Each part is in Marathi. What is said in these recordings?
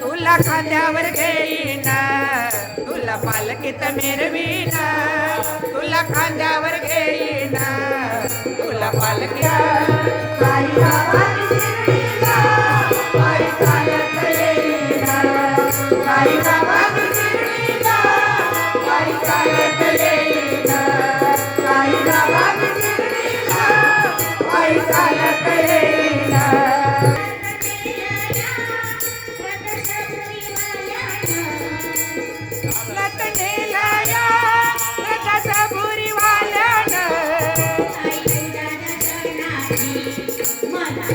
तुला खांद्यावर घेईना. तुला पालकीत मिरवीना. तुला खांद्यावर घेईना. तुला पालखीत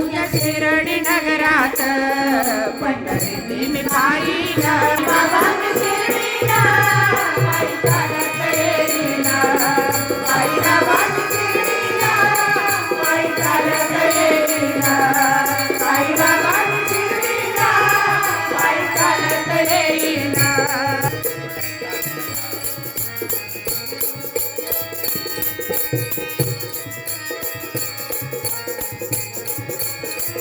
शिरडी नगरात. पंढरी मी पाहिला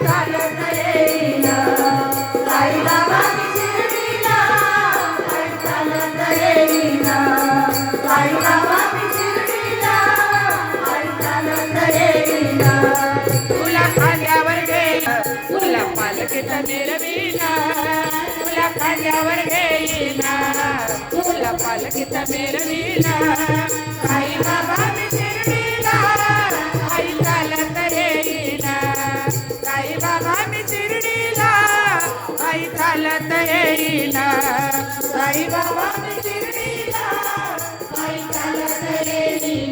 चालत येईना सुख दुखे मी शिर्डीला चालत मी शिर्डीला चालत मी शिर्डीला चालत तुला खांद्यावर घेईन तुला पालखीत मिरवीन तुला खांद्यावर तुला पालखीत आई चालत येईन. साई बाबा